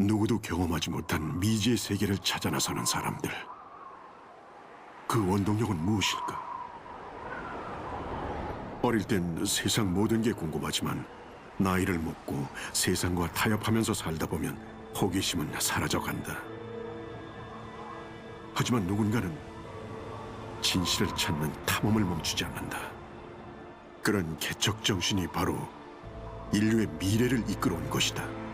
누구도 경험하지 못한 미지의 세계를 찾아 나서는 사람들. 그 원동력은 무엇일까? 어릴 땐 세상 모든 게 궁금하지만 나이를 먹고 세상과 타협하면서 살다 보면 호기심은 사라져간다. 하지만 누군가는 진실을 찾는 탐험을 멈추지 않는다. 그런 개척 정신이 바로 인류의 미래를 이끌어온 것이다.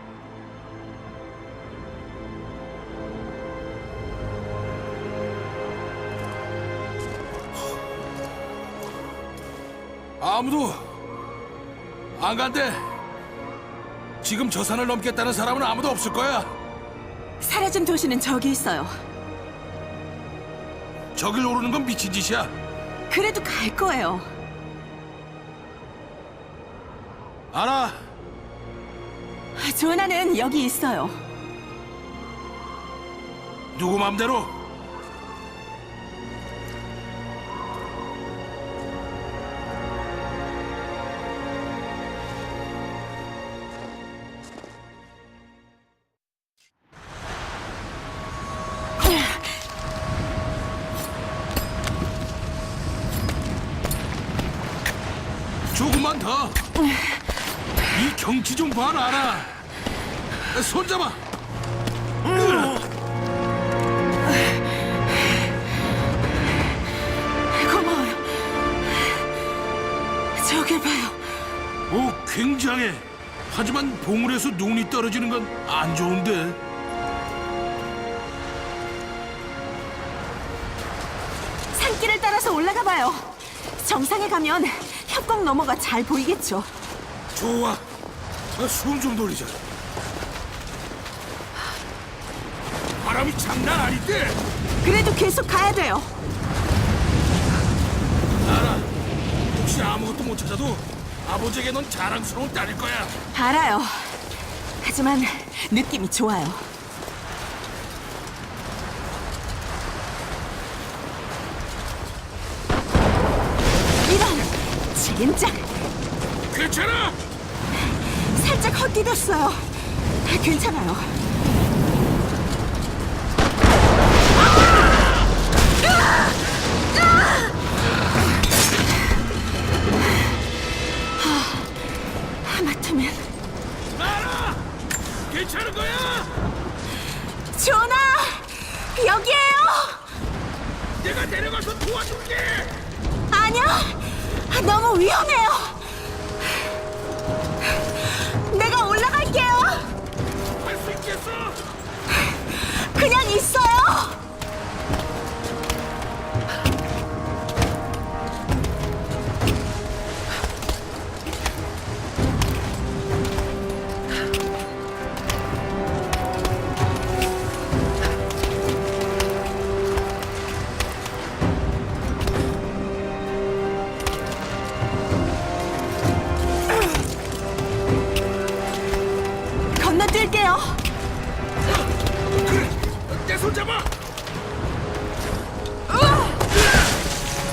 아무도 안 간대. 지금 저 산을 넘겠다는 사람은 아무도 없을 거야. 사라진 도시는 저기 있어요. 저길 오르는 건 미친 짓이야. 그래도 갈 거예요. 알아. 조나는 여기 있어요. 누구 맘대로. 더. 이 경치 좀 봐라. 손 잡아. 고마워요. 저길 봐요. 오, 굉장해. 하지만 봉우리에서 눈이 떨어지는 건 안 좋은데. 산길을 따라서 올라가 봐요. 정상에 가면 협곡 너머가 잘 보이겠죠. 좋아. 숨 좀 돌리자. 바람이 장난 아닌데. 그래도 계속 가야 돼요. 알아. 혹시 아무것도 못 찾아도 아버지에게 넌 자랑스러운 딸일 거야. 알아요. 하지만 느낌이 좋아요. 젠장 괜찮아. 살짝 헛디뎠어요. 괜찮아요. 하, 하마터면 알아. 괜찮은 거야. 전하 여기에요. 내가 내려가서 도와줄게. 아니요, 너무 위험해요.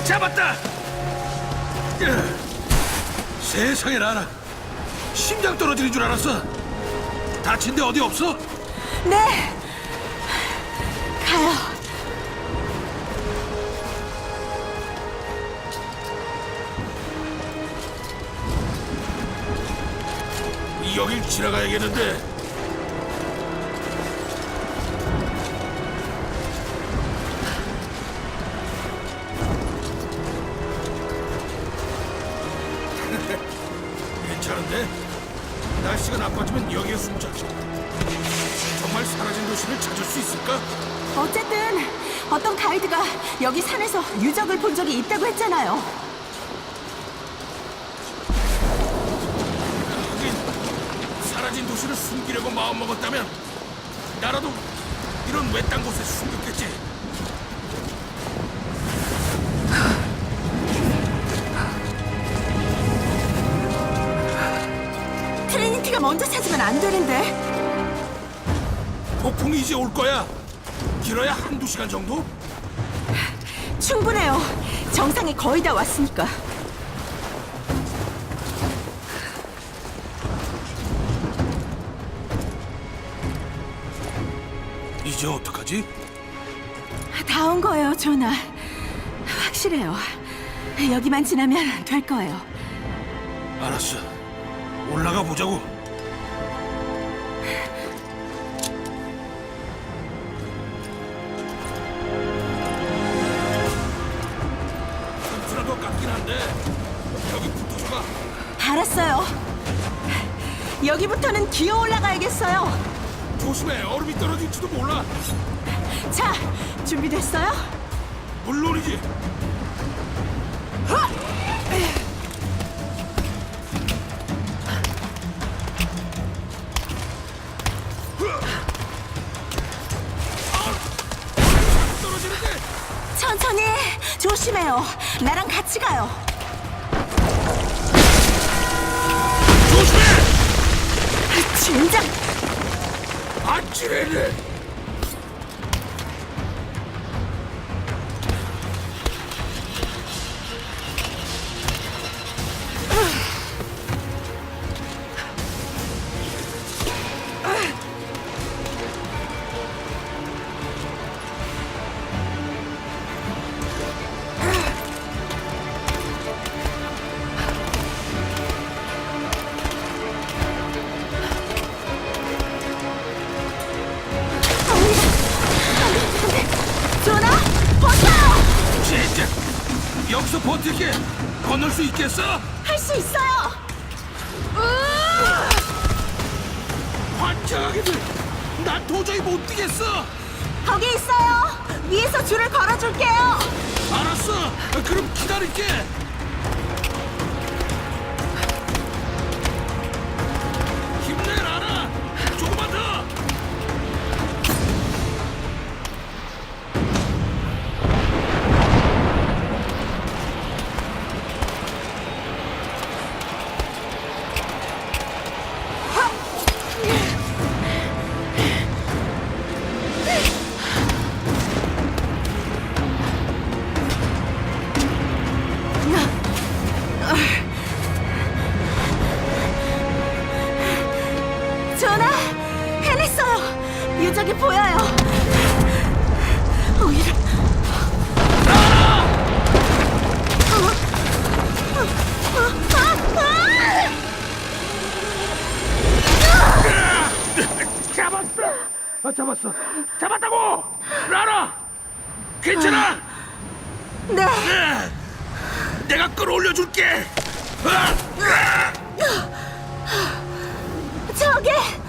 잡았다. 세상에 나라. 심장 떨어지는 줄 알았어. 다친 데 어디 없어? 네. 가요. 여길 지나가야겠는데. 나빠지면 여기에 숨자. 정말 사라진 도시를 찾을 수 있을까? 어쨌든 어떤 가이드가 여기 산에서 유적을 본 적이 있다고 했잖아요. 하긴 사라진 도시를 숨기려고 마음먹었다면 나라도 이런 외딴 곳에 숨겼겠지. 먼저 찾으면 안 되는데. 폭풍이 이제 올 거야. 길어야 한두 시간 정도? 충분해요. 정상에 거의 다 왔으니까. 이제 어떡하지? 다 온 거예요, 조나. 확실해요. 여기만 지나면 될 거예요. 알았어. 올라가 보자고. 여기부터는 기어 올라가야겠어요. 조심해. 얼음이 떨어질지도 몰라. 자, 준비됐어요? 물론이지. 떨어지는데 천천히 조심해요. 나랑 같이 가요. 진작 아찔해 있겠어? 할 수 있어요. 환장하게들. 난 도저히 못 뛰겠어. 거기 있어요. 위에서 줄을 걸어줄게요. 알았어. 그럼 기다릴게. 저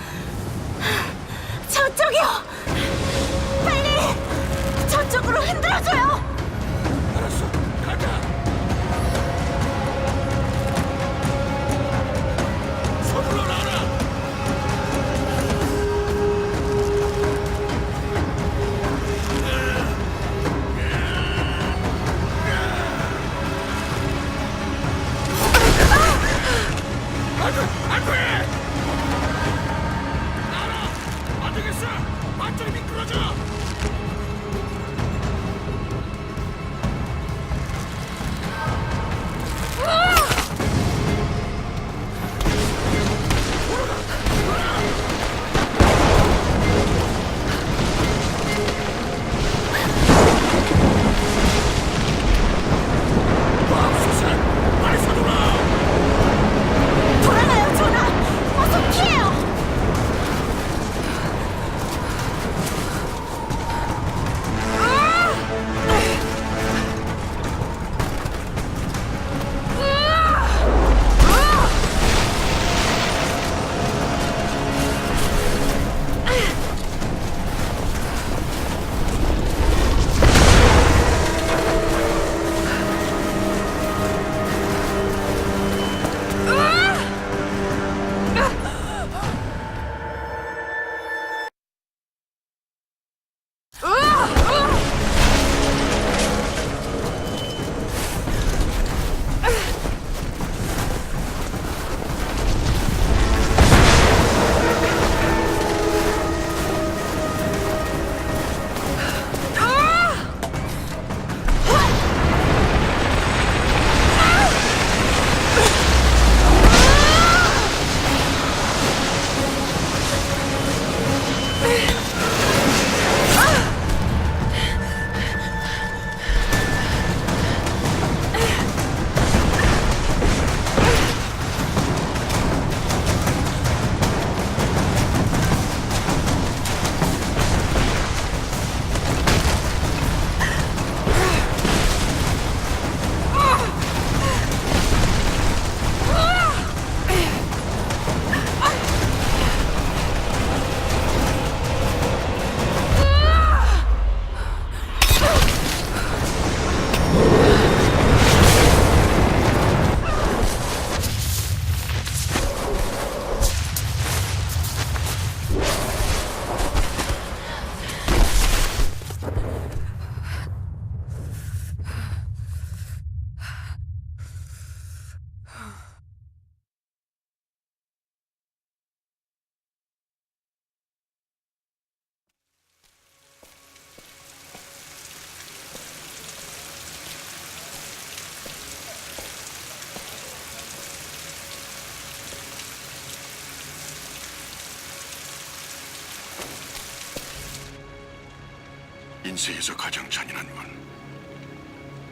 인생에서 가장 잔인한 건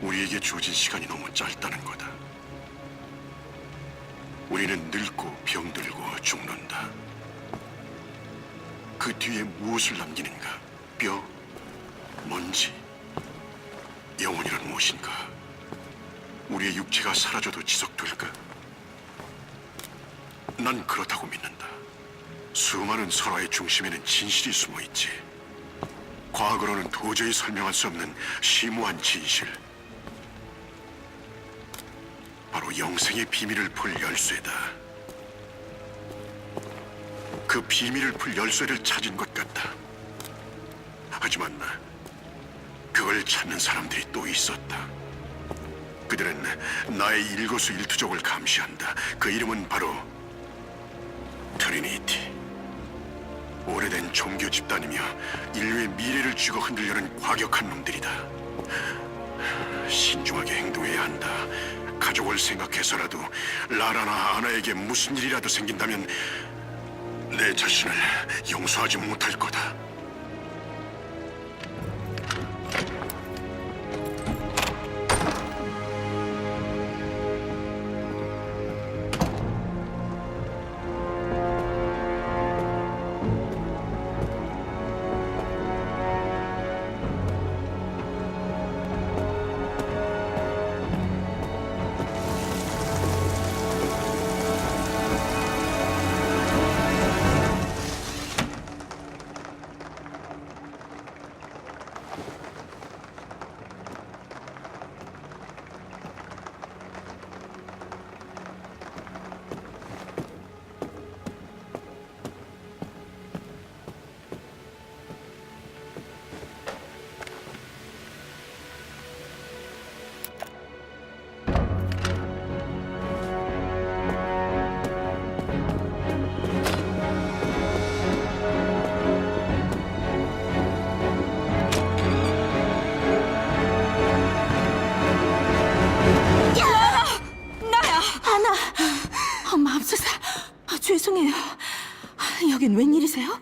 우리에게 주어진 시간이 너무 짧다는 거다. 우리는 늙고 병들고 죽는다. 그 뒤에 무엇을 남기는가? 뼈, 먼지, 영혼이란 무엇인가? 우리의 육체가 사라져도 지속될까? 난 그렇다고 믿는다. 수많은 설화의 중심에는 진실이 숨어 있지. 과거로는 도저히 설명할 수 없는 심오한 진실. 바로 영생의 비밀을 풀 열쇠다. 그 비밀을 풀 열쇠를 찾은 것 같다. 하지만 그걸 찾는 사람들이 또 있었다. 그들은 나의 일거수일투족을 감시한다. 그 이름은 바로 트리니티. 오래된 종교 집단이며 인류의 미래를 쥐고 흔들려는 과격한 놈들이다. 신중하게 행동해야 한다. 가족을 생각해서라도 라라나 아나에게 무슨 일이라도 생긴다면 내 자신을 용서하지 못할 거다. 여긴 웬일이세요?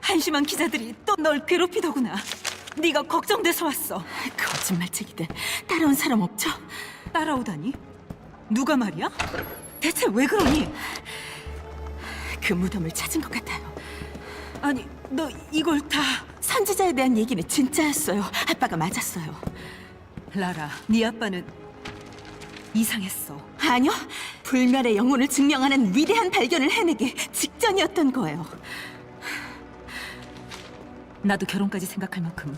한심한 기자들이 또 널 괴롭히더구나. 네가 걱정돼서 왔어. 거짓말쟁이들. 따라온 사람 없죠? 따라오다니? 누가 말이야? 대체 왜 그러니? 그 무덤을 찾은 것 같아요. 아니, 너 이걸 다 선지자에 대한 얘기는 진짜였어요. 아빠가 맞았어요. 라라, 네 아빠는 이상했어. 아니요. 불멸의 영혼을 증명하는 위대한 발견을 해내기 직전이었던 거예요. 나도 결혼까지 생각할 만큼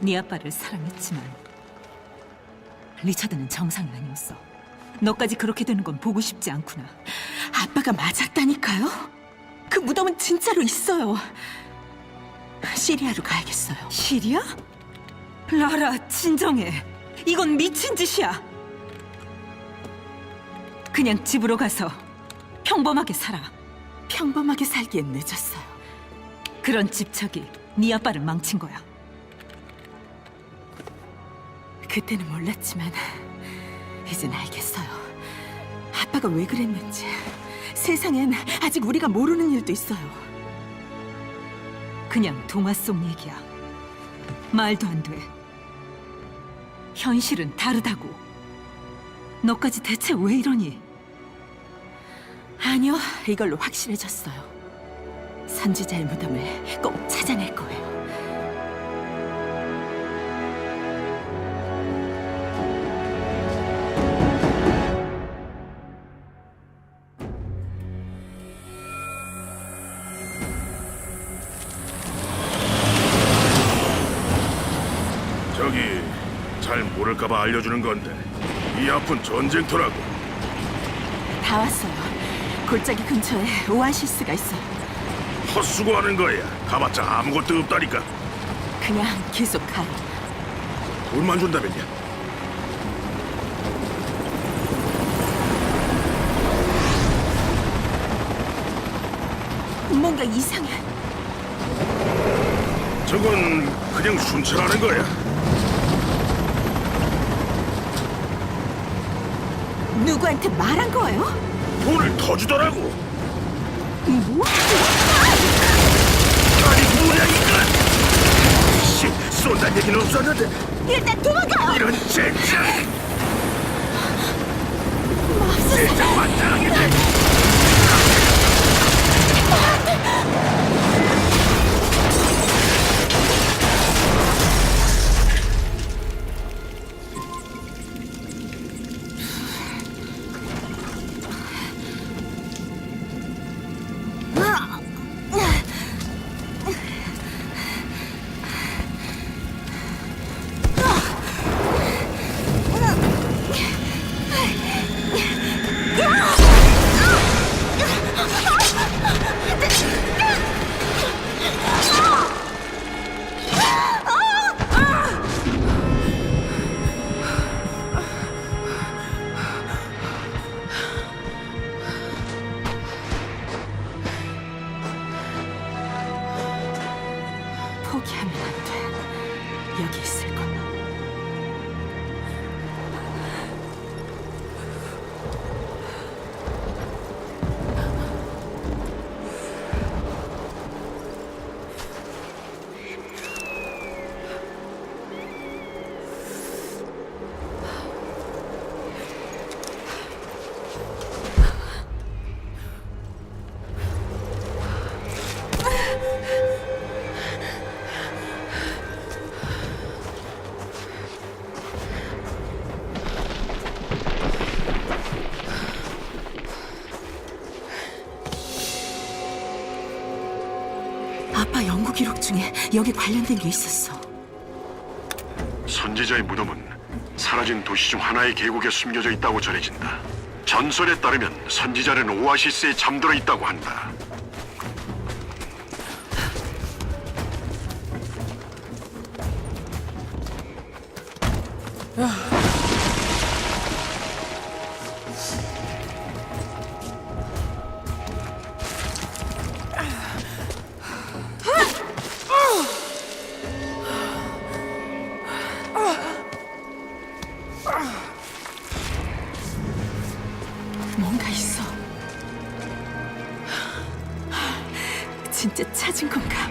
네 아빠를 사랑했지만 리처드는 정상이 아니었어. 너까지 그렇게 되는 건 보고 싶지 않구나. 아빠가 맞았다니까요? 그 무덤은 진짜로 있어요. 시리아로 가야겠어요. 시리야? 라라, 진정해. 이건 미친 짓이야. 그냥 집으로 가서 평범하게 살아. 평범하게 살기엔 늦었어요. 그런 집착이 네 아빠를 망친 거야. 그때는 몰랐지만 이젠 알겠어요. 아빠가 왜 그랬는지. 세상엔 아직 우리가 모르는 일도 있어요. 그냥 동화 속 얘기야. 말도 안 돼. 현실은 다르다고. 너까지 대체 왜 이러니? 아니요, 이걸로 확실해졌어요. 선지자의 무덤을 꼭 찾아낼 거예요. 저기 잘 모를까봐 알려주는 건데 이 앞은 전쟁터라고 다 왔어요. 골짜기 근처에 오아시스가 있어요. 헛수고하는 거야 가봤자 아무것도 없다니까 그냥 계속 가요. 돈만 준다면요 뭔가 이상해. 저건 그냥 순찰하는 거야 누구한테 말한 거예요? 돈을 더 주더라고 뭐? 아니 뭐냐 이건 쏜다는 얘기는 없었는데 일단 도망가! 이런 젠장! 진짜 환장하겠네! 포기하면 아빠 연구 기록 중에 여기 관련된 게 있었어. 선지자의 무덤은 사라진 도시 중 하나의 계곡에 숨겨져 있다고 전해진다. 전설에 따르면 선지자는 오아시스에 잠들어 있다고 한다. 진짜 찾은 건가?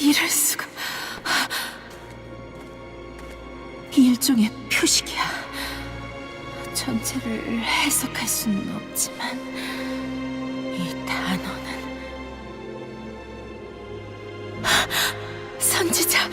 이럴 수가. 일종의 표식이야. 전체를 해석할 수는 없지만 이 단어는 선지자.